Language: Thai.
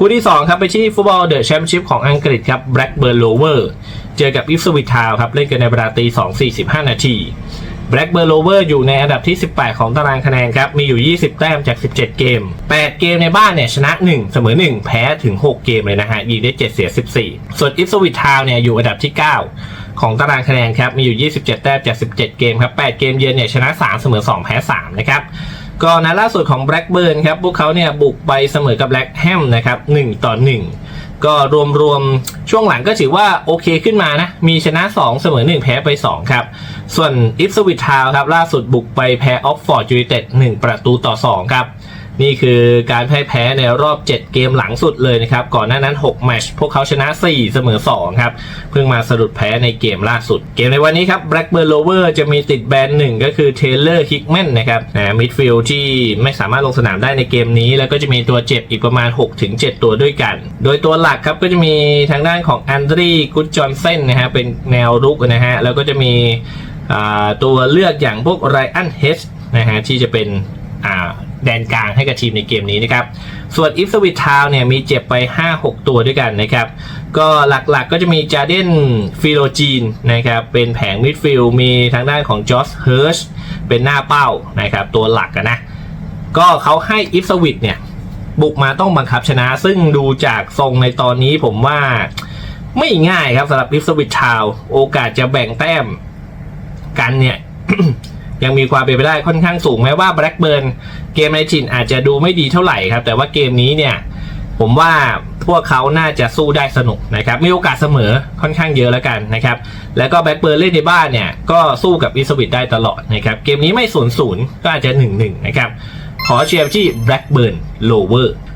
คู่ที่ 2 ครับไปที่ฟุตบอลเดอะแชมเปี้ยนชิพของอังกฤษครับ Blackburn Rover เจอกับ Ipswich Town ครับเล่นกันในเวลาตี2 45 นาที Blackburn Rover อร์อยู่ในอันดับที่ 18 ของตารางคะแนนครับ มีอยู่ 20 แต้มจาก 17 เกม 8 เกมในบ้านเนี่ยชนะ 1 เสมอ 1 แพ้ถึง 6 เกมเลยนะฮะ ยิงได้ 7 เสีย 14 ส่วน Ipswich Town เนี่ยอยู่อันดับที่ 9 ของตารางคะแนนครับ มีอยู่ 27 แต้มจาก 17 เกมครับ 8 เกมเยือนเนี่ยชนะ 3 เสมอ 2 แพ้ 3 นะครับ ก็นัดล่าสุดของ Blackburn ครับพวกเขาเนี่ยบุกไปเสมอกับแบล็กแฮมนะครับ1ต่อ 1 ก็รวมๆ ช่วงหลังก็ถือว่าโอเคขึ้นมานะ มีชนะ 2 เสมอ 1 แพ้ไป 2 ครับ ส่วนอิฟสวิททาวครับล่าสุดบุกไปแพ้ออฟฟอร์ดยูไนเต็ด1ประตูต่อ 2 ครับ นี่คือการพ่ายแพ้ในรอบ 7 เกมหลังสุดเลยนะครับ ก่อนหน้านั้น 6 แมตช์พวกเขาชนะ 4 เสมอ 2 ครับ เพิ่งมาสะดุดแพ้ในเกมล่าสุด เกมในวันนี้ครับ Blackburn Rover จะมีติดแบนหนึ่งก็คือ Taylor Hickman นะครับมิดฟิลด์ที่ไม่สามารถลงสนามได้ในเกมนี้ แล้วก็จะมีตัวเจ็บอีกประมาณ 6-7 ตัวด้วยกัน โดยตัวหลักครับก็จะมีทางด้านของแอนดรีกุ d จอนเซนนะฮะเป็นแนวรุกนะฮะแล้วก็จะมีตัวเลือกอย่างพวกไรอันเฮสนะฮะที่จะเป็น แดนกลางให้กับทีมในเกมนี้นะครับ ส่วนอิฟสวิตทาวเนี่ยมีเจ็บไป 5-6 ตัวด้วยกันนะครับ ก็หลักๆก็จะมีจาเดนฟิโลจีนนะครับ เป็นแผงมิดฟิลมีทางด้านของจอสเฮิร์ชเป็นหน้าเป้านะครับ ตัวหลักะนะ ก็เขาให้อิฟสวิตเนี่ย บุกมาต้องบังคับชนะ ซึ่งดูจากทรงในตอนนี้ผมว่าไม่ง่ายครับสำหรับอิฟสวิตทาวโอกาสจะแบ่งแต้มกันเนี่ย ยังมีความเป็นไปได้ค่อนข้างสูงแม้ว่าแบล็กเบิร์นเกมในถิ่นอาจจะดูไม่ดีเท่าไหร่ครับ แต่ว่าเกมนี้เนี่ย ผมว่าพวกเขาน่าจะสู้ได้สนุกนะครับมีโอกาสเสมอค่อนข้างเยอะแล้วกันนะครับ แล้วก็แบ็กเบิร์นเล่นในบ้านเนี่ย ก็สู้กับอิสวิตได้ตลอดนะครับ เกมนี้ไม่ศูนย์ศูนย์ก็อาจจะหนึ่งหนึ่งนะครับขอเชียร์ที่แบล็กเบิร์นโลเวอร์